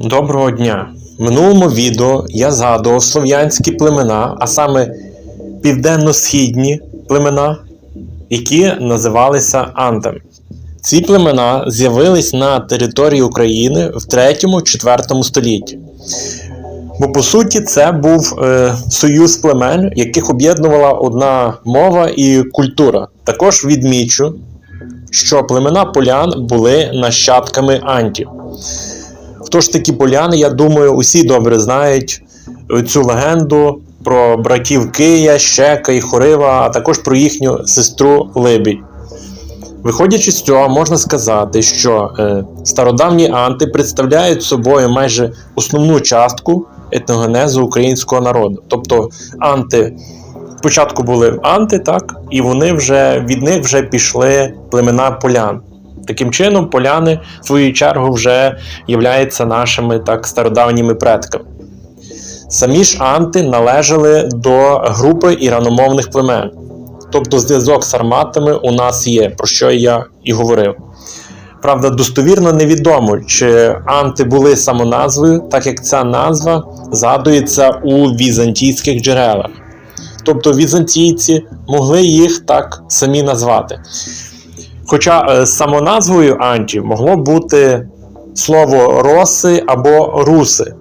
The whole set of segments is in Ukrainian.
Доброго дня! В минулому відео я згадував слов'янські племена, а саме південно-східні племена, які називалися антами. Ці племена з'явились на території України в 3-4 столітті. Бо по суті це був е, союз племен, яких об'єднувала одна мова і культура. Також відмічу, що племена полян були нащадками антів. Хто ж такі поляни, я думаю, усі добре знають цю легенду про братів Кия, Щека і Хорива, а також про їхню сестру Либідь. Виходячи з цього, можна сказати, що е, стародавні анти представляють собою майже основну частку етногенезу українського народу. Тобто анти спочатку були анти, так, і вони вже від них вже пішли племена полян. Таким чином, поляни, в свою чергу, вже являються нашими так стародавніми предками. Самі ж анти належали до групи іраномовних племен. Тобто зв'язок з арматами у нас є, про що я і говорив. Правда, достовірно невідомо, чи анти були самоназвою, так як ця назва згадується у візантійських джерелах. Тобто візантійці могли їх так самі назвати. Хоча е, самоназвою антів могло бути слово роси або руси.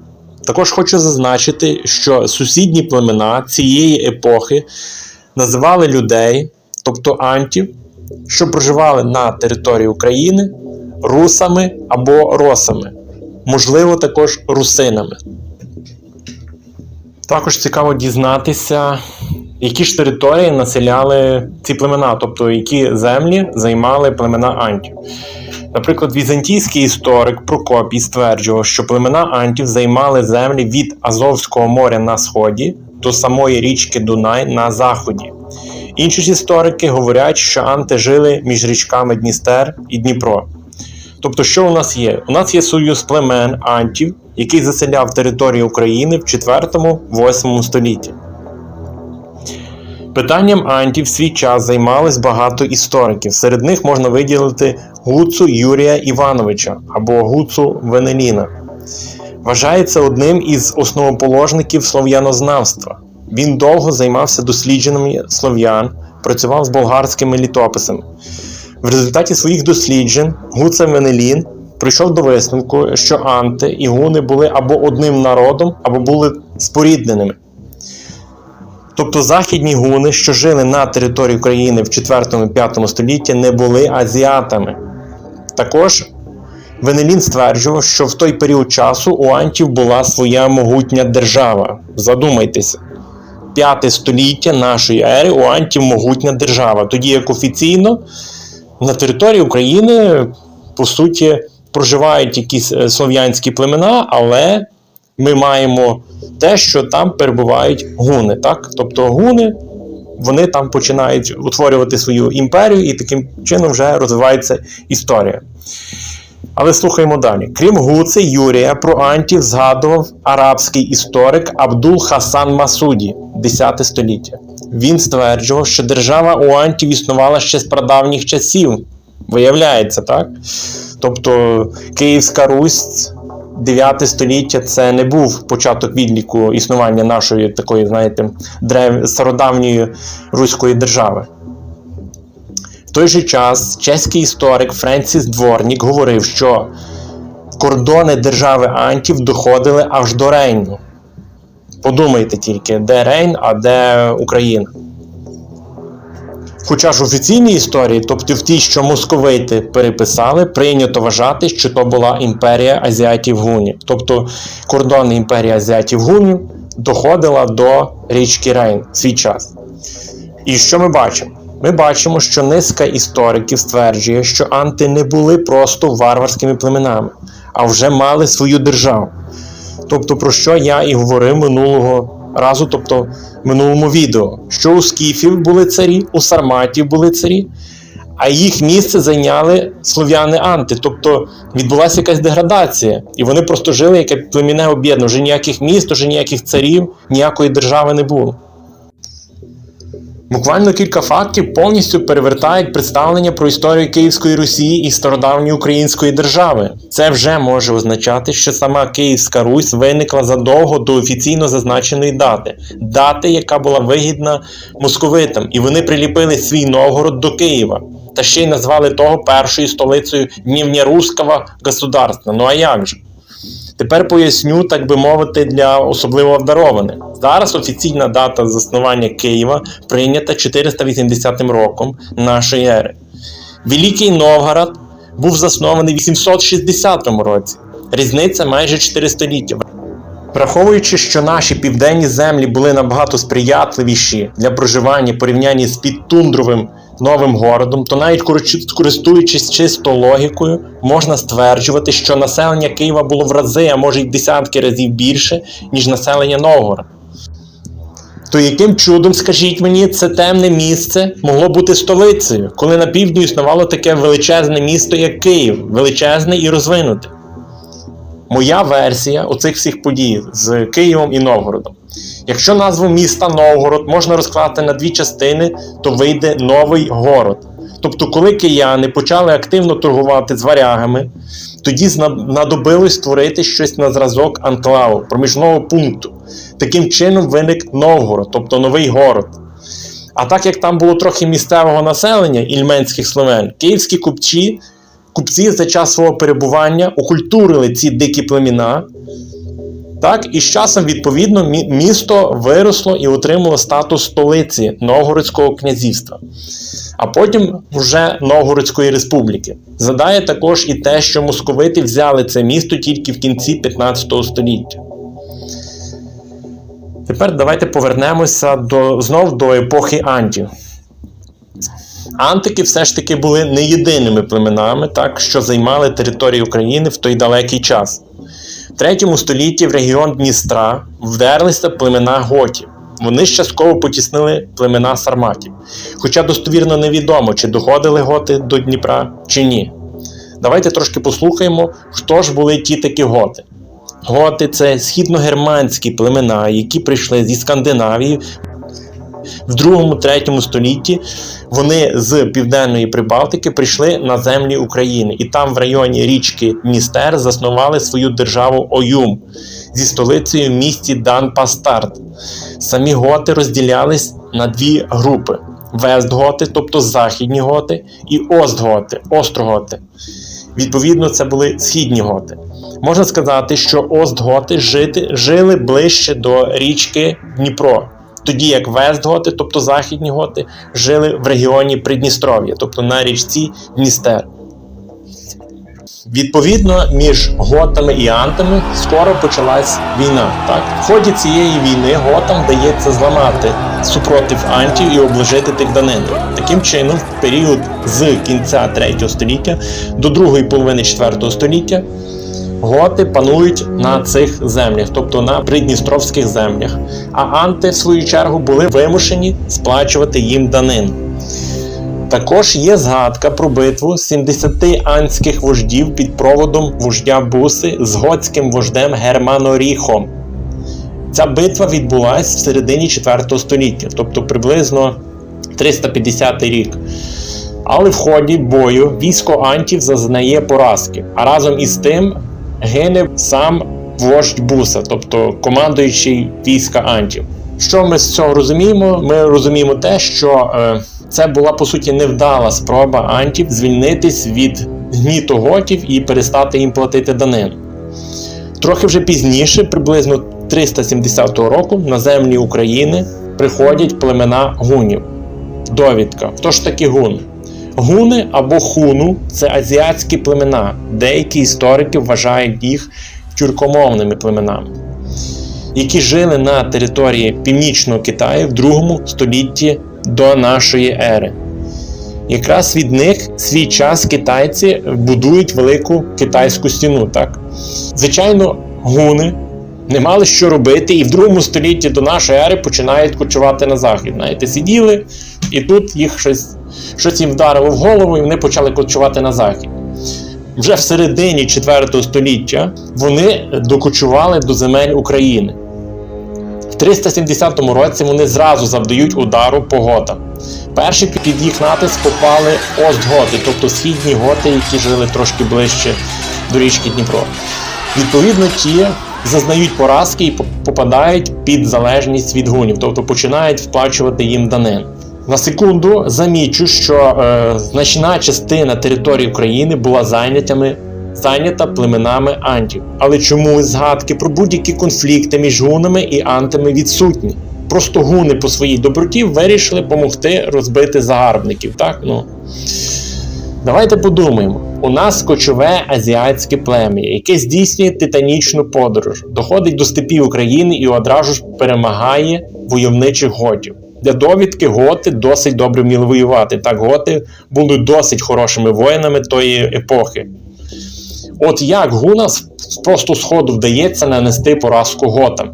Також хочу зазначити, що сусідні племена цієї епохи називали людей, тобто антів, що проживали на території України, русами або росами, можливо, також русинами. Також цікаво дізнатися, які ж території населяли ці племена, тобто які землі займали племена антів. Наприклад, візантійський історик Прокопій стверджував, що племена антів займали землі від Азовського моря на сході до самої річки Дунай на заході. Інші ж історики говорять, що анти жили між річками Дністер і Дніпро. Тобто, що у нас є? У нас є союз племен антів, який заселяв територію України в 4-8 столітті. Питанням антів в свій час займались багато істориків. Серед них можна виділити Гуцу Юрія Івановича або Гуцу Венеліна. Вважається одним із основоположників слов'янознавства. Він довго займався дослідженнями слов'ян, працював з болгарськими літописами. В результаті своїх досліджень Гуца Венелін прийшов до висновку, що анти і гуни були або одним народом, або були спорідненими. Тобто західні гуни, що жили на території України в 4-5 столітті, не були азіатами. Також Венелін стверджував, що в той період часу у антів була своя могутня держава. Задумайтеся. П'яте століття нашої ери у антів могутня держава. Тоді як офіційно на території України, по суті, проживають якісь е, слов'янські племена, але ми маємо те, що там перебувають гуни. Так? Тобто гуни вони там починають утворювати свою імперію, і таким чином вже розвивається історія. Але слухаємо далі. Крім Гуци, Юрія про антів згадував арабський історик Абдул Хасан Масуді, 10 століття. Він стверджував, що держава у антів існувала ще з прадавніх часів. Виявляється, так? Тобто Київська Русь 9 століття це не був початок відліку існування нашої такої, знаєте, древ... стародавньої руської держави. В той же час чеський історик Френсіс Дворнік говорив, що кордони держави Антів доходили аж до Рейну. Подумайте тільки, де Рейн, а де Україна. Хоча ж офіційній історії, тобто в тій, що московити переписали, прийнято вважати, що то була імперія азіатів гунів. Тобто кордони імперії азіатів гунів доходила до річки Рейн в свій час. І що ми бачимо? Ми бачимо, що низка істориків стверджує, що анти не були просто варварськими племенами, а вже мали свою державу. Тобто, про що я і говорив минулого разу, тобто в минулому відео, що у скіфів були царі, у сарматів були царі, а їх місце зайняли слов'яни анти. Тобто відбулася якась деградація, і вони просто жили як племінне об'єднання. Вже ніяких міст, вже ніяких царів, ніякої держави не було. Буквально кілька фактів повністю перевертають представлення про історію Київської Русі і стародавньої української держави. Це вже може означати, що сама Київська Русь виникла задовго до офіційно зазначеної дати, дати, яка була вигідна московитам, і вони приліпили свій Новгород до Києва. Та ще й назвали того першою столицею Днівняруского государства. Ну а як же? Тепер поясню, так би мовити, для особливо обдарованих. Зараз офіційна дата заснування Києва прийнята 480 роком нашої ери. Великий Новгород був заснований в 860 році. Різниця майже 4 століття. Враховуючи, що наші південні землі були набагато сприятливіші для проживання порівнянні з підтундровим новим городом, то навіть користуючись чисто логікою, можна стверджувати, що населення Києва було в рази, а може й десятки разів більше, ніж населення Новгорода. То яким чудом, скажіть мені, це темне місце могло бути столицею, коли на півдні існувало таке величезне місто, як Київ, величезне і розвинуте? Моя версія оцих всіх подій з Києвом і Новгородом. Якщо назву міста Новгород можна розкласти на дві частини, то вийде новий город. Тобто, коли кияни почали активно торгувати з варягами, тоді знадобилось створити щось на зразок анклаву, проміжного пункту. Таким чином виник Новгород, тобто новий город. А так як там було трохи місцевого населення ільменських словен, київські купці, купці за час свого перебування окультурили ці дикі племіна. Так, і з часом, відповідно, місто виросло і отримало статус столиці Новгородського князівства, а потім вже Новгородської республіки. Задає також і те, що московити взяли це місто тільки в кінці 15 століття. Тепер давайте повернемося до, знов до епохи Антів. Антики все ж таки були не єдиними племенами, так, що займали територію України в той далекий час. В 3 столітті в регіон Дністра вдерлися племена готів. Вони ж частково потіснили племена сарматів. Хоча достовірно невідомо, чи доходили готи до Дніпра, чи ні. Давайте трошки послухаємо, хто ж були ті такі готи. Готи це східногерманські племена, які прийшли зі Скандинавії в 2-3 столітті вони з південної Прибалтики прийшли на землі України, і там, в районі річки Дністер, заснували свою державу Оюм зі столицею в місті Дан-Пастарт. Самі готи розділялись на дві групи: Вестготи, тобто західні готи, і Остготи, остроготи. Відповідно, це були східні готи. Можна сказати, що Остготи жити, жили ближче до річки Дніпро, тоді як Вестготи, тобто західні готи, жили в регіоні Придністров'я, тобто на річці Дністер. Відповідно, між готами і антами скоро почалась війна. Так? В ході цієї війни готам вдається зламати супротив антів і обложити тих данин. Таким чином, в період з кінця 3 століття до другої половини 4 століття готи панують на цих землях, тобто на придністровських землях. А анти, в свою чергу, були вимушені сплачувати їм данин. Також є згадка про битву 70 анських вождів під проводом вождя Буси з готським вождем Германоріхом. Ця битва відбулася в середині 4 століття, тобто приблизно 350 рік. Але в ході бою військо антів зазнає поразки, а разом із тим гине сам вождь Буса, тобто командуючий війська антів. Що ми з цього розуміємо? Ми розуміємо те, що е, це була по суті невдала спроба антів звільнитись від гніту готів і перестати їм платити данину. Трохи вже пізніше, приблизно 370 року, на землі України приходять племена гунів. Довідка. Хто ж такі гуни? Гуни або хуну це азіатські племена. Деякі історики вважають їх тюркомовними племенами, які жили на території північного Китаю в другому столітті до нашої ери. Якраз від них свій час китайці будують велику китайську стіну. Так? Звичайно, гуни не мали що робити, і в другому столітті до нашої ери починають кочувати на захід. Знаєте, сиділи, і тут їх щось, щось їм вдарило в голову, і вони почали кочувати на захід. Вже в середині 4 століття вони докочували до земель України. В В 370 році вони зразу завдають удару по готам. Перші під їх натиск попали Остготи, тобто східні готи, які жили трошки ближче до річки Дніпро. Відповідно, ті зазнають поразки і попадають під залежність від гунів, тобто починають вплачувати їм данин. На секунду замічу, що е, значна частина території України була зайнятими, зайнята племенами антів. Але чомусь згадки про будь-які конфлікти між гунами і антами відсутні. Просто гуни по своїй доброті вирішили допомогти розбити загарбників. Так? Ну. Давайте подумаємо. У нас кочове азіатське плем'я, яке здійснює титанічну подорож, доходить до степів України і одразу ж перемагає войовничих готів. Для довідки готи досить добре вміли воювати. Так, готи були досить хорошими воїнами тої епохи. От як гуна просто сходу вдається нанести поразку готам.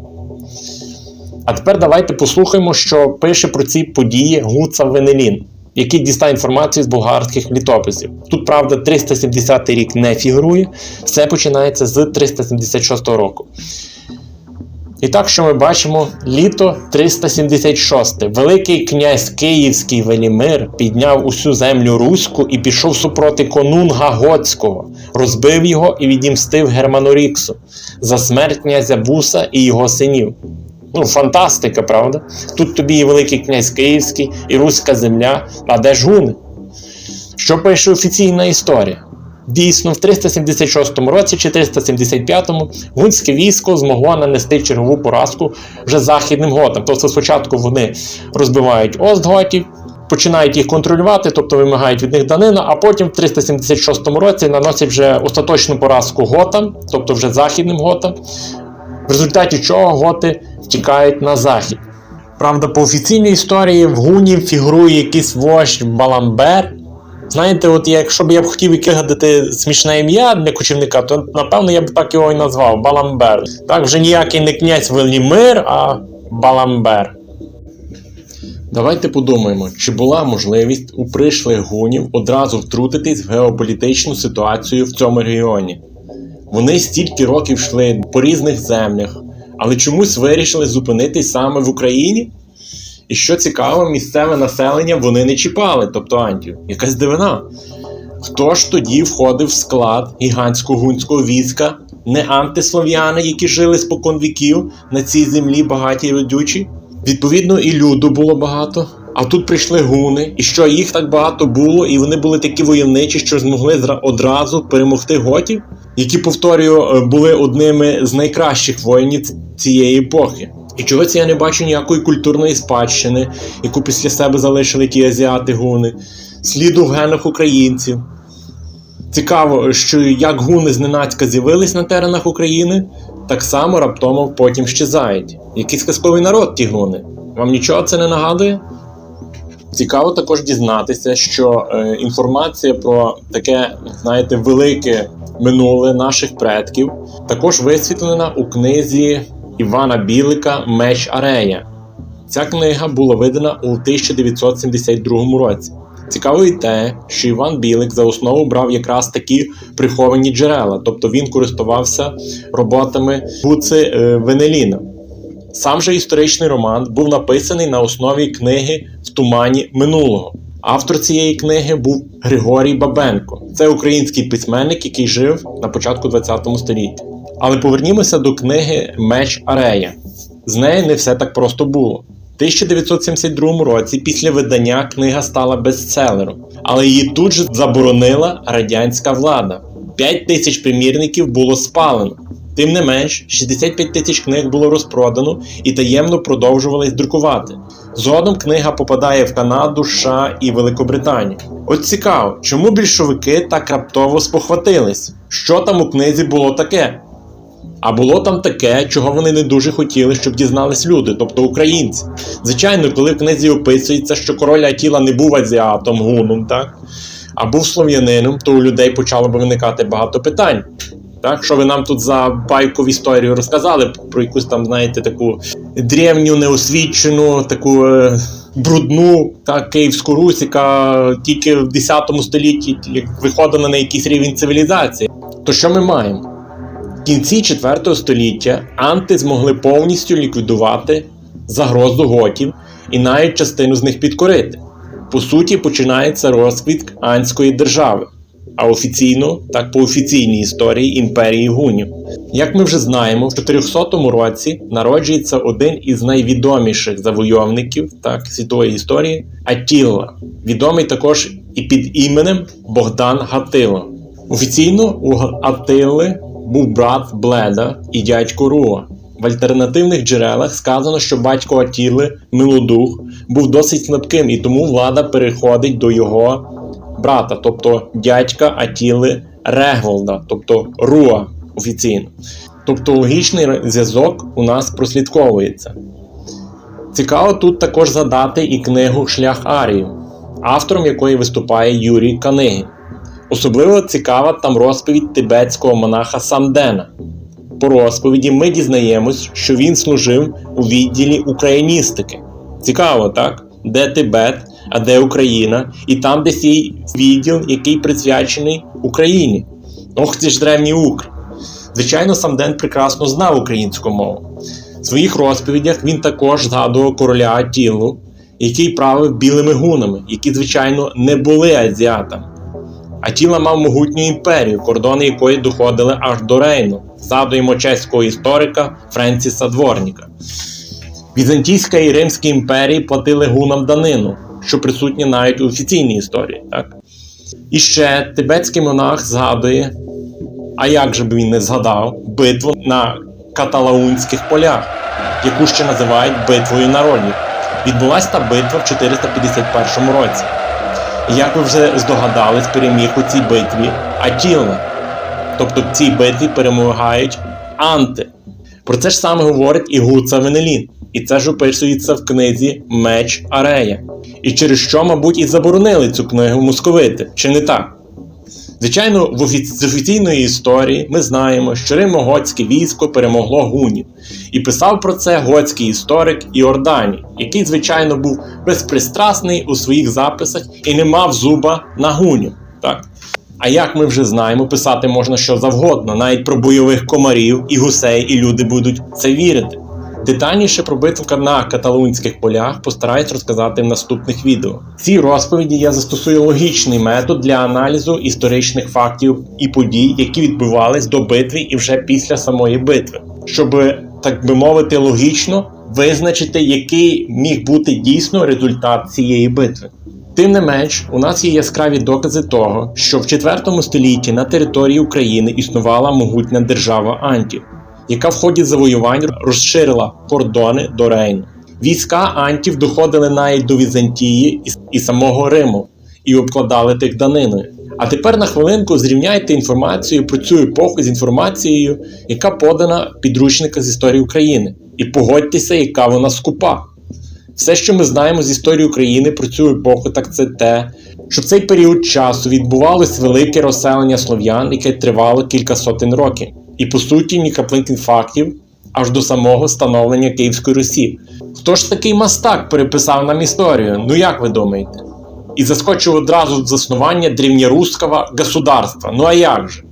А тепер давайте послухаємо, що пише про ці події Гуца Венелін, який дістає інформацію з болгарських літописів. Тут, правда, 370 рік не фігурує, все починається з 376 року. І так, що ми бачимо, літо 376. Великий князь Київський Велімир підняв усю землю Руську і пішов супроти конунга Готського, розбив його і відімстив Германоріксу за смерть князя Буса і його синів. Ну, фантастика, правда? Тут тобі і Великий князь Київський, і Руська земля, а де ж гуни? Що пише офіційна історія? Дійсно, в 376 році чи 375 гунське військо змогло нанести чергову поразку вже західним готам. Тобто спочатку вони розбивають Остготів, починають їх контролювати, тобто вимагають від них данина, а потім в 376 році наносять вже остаточну поразку готам, тобто вже західним готам, в результаті чого готи втікають на захід. Правда, по офіційній історії в гунів фігурує якийсь вождь Баламбер. Знаєте, от якщо б я б хотів вигадати смішне ім'я для кочівника, то напевно я б так його і назвав Баламбер. Так, вже ніякий не князь Велімир, а Баламбер. Давайте подумаємо, чи була можливість у пришлих гунів одразу втрутитись в геополітичну ситуацію в цьому регіоні. Вони стільки років йшли по різних землях, але чомусь вирішили зупинитись саме в Україні. І що цікаво, місцеве населення вони не чіпали, тобто антів. Якась дивина. Хто ж тоді входив в склад гігантського гунського війська, не антислов'яни, які жили спокон віків на цій землі багаті й родючі? Відповідно, і люду було багато. А тут прийшли гуни, і що їх так багато було, і вони були такі войовничі, що змогли одразу перемогти готів, які, повторюю, були одними з найкращих воїнів цієї епохи. І чогось я не бачу ніякої культурної спадщини, яку після себе залишили ті азіати гуни, сліду в генах українців. Цікаво, що як гуни зненацька з'явились на теренах України, так само раптомо потім щезають. Якийсь казковий народ ті гуни. Вам нічого це не нагадує? Цікаво також дізнатися, що е, інформація про таке, знаєте, велике минуле наших предків також висвітлена у книзі Івана Білика Меч Арея. Ця книга була видана у 1972 році. Цікаво і те, що Іван Білик за основу брав якраз такі приховані джерела, тобто він користувався роботами Гуци е, Венеліна. Сам же історичний роман був написаний на основі книги В тумані минулого. Автор цієї книги був Григорій Бабенко. Це український письменник, який жив на початку ХХ століття. Але повернімося до книги Меч Арея. З нею не все так просто було. В 1972 році після видання книга стала бестселером, але її тут же заборонила радянська влада. 5 тисяч примірників було спалено. Тим не менш, 65 тисяч книг було розпродано і таємно продовжувались друкувати. Згодом книга попадає в Канаду, США і Великобританію. От цікаво, чому більшовики так раптово спохватились? Що там у книзі було таке? А було там таке, чого вони не дуже хотіли, щоб дізнались люди, тобто українці. Звичайно, коли в книзі описується, що король Атіла не був азіатом, гуном, так? а був слов'янином, то у людей почало б виникати багато питань. Так, що ви нам тут за байкову історію розказали про якусь там, знаєте, таку древню, неосвічену, таку е, брудну так, Київську Русь, яка тільки в 10 столітті виходила на якийсь рівень цивілізації. То що ми маємо? В кінці 4 століття анти змогли повністю ліквідувати загрозу готів і навіть частину з них підкорити. По суті, починається розквіт Анської держави, а офіційно, так по офіційній історії імперії гунів. Як ми вже знаємо, в 400 році народжується один із найвідоміших завойовників так, світової історії Аттіла, відомий також і під іменем Богдан Гатило. Офіційно у Аттили був брат Бледа і дядько Руа. В альтернативних джерелах сказано, що батько Атіли, Милодух, був досить слабким, і тому влада переходить до його брата, тобто дядька Атіли Регволда, тобто Руа офіційно. Тобто логічний зв'язок у нас прослідковується. Цікаво тут також задати і книгу Шлях Арію, автором якої виступає Юрій Канигін. Особливо цікава там розповідь тибетського монаха Самдена. По розповіді ми дізнаємось, що він служив у відділі україністики. Цікаво, так? Де Тибет, а де Україна, і там десь є відділ, який присвячений Україні. Ох, це ж древній Укр. Звичайно, Самден прекрасно знав українську мову. В своїх розповідях він також згадував короля Атілу, який правив білими гунами, які, звичайно, не були азіатами. Атіла мав могутню імперію, кордони якої доходили аж до Рейну. Згадуємо чеського історика Френсіса Дворніка. Візантійська і Римська імперії платили гунам данину, що присутнє навіть у офіційній історії. Так? І ще тибетський монах згадує, а як же б він не згадав, битву на каталаунських полях, яку ще називають битвою народів. Відбулася та битва в 451 році. Як ви вже здогадались, переміг у цій битві Атіла. Тобто в цій битві перемагають Анти. Про це ж саме говорить і Гуца Венелін. І це ж описується в книзі Меч Арея. І через що, мабуть, і заборонили цю книгу московити, чи не так? Звичайно, в офі... з офіційної історії ми знаємо, що римоготське військо перемогло гунів, і писав про це готський історик Іорданій, який, звичайно, був безпристрасний у своїх записах і не мав зуба на гунів. Так? А як ми вже знаємо, писати можна що завгодно, навіть про бойових комарів і гусей, і люди будуть це вірити. Детальніше про битву на каталунських полях постараюсь розказати в наступних відео. В цій розповіді я застосую логічний метод для аналізу історичних фактів і подій, які відбувались до битви і вже після самої битви, щоб, так би мовити, логічно визначити, який міг бути дійсно результат цієї битви. Тим не менш, у нас є яскраві докази того, що в 4 столітті на території України існувала могутня держава Антів, яка в ході завоювань розширила кордони до Рейну. Війська Антів доходили навіть до Візантії і самого Риму і обкладали тих даниною. А тепер на хвилинку зрівняйте інформацію про цю епоху з інформацією, яка подана в підручниках з історії України, і погодьтеся, яка вона скупа. Все, що ми знаємо з історії України про цю епоху, так це те, що в цей період часу відбувалось велике розселення слов'ян, яке тривало кілька сотень років, і по суті каплинки фактів аж до самого становлення Київської Русі. Хто ж такий мастак переписав нам історію? Ну як ви думаєте? І заскочив одразу в заснування древньоруського государства. Ну а як же?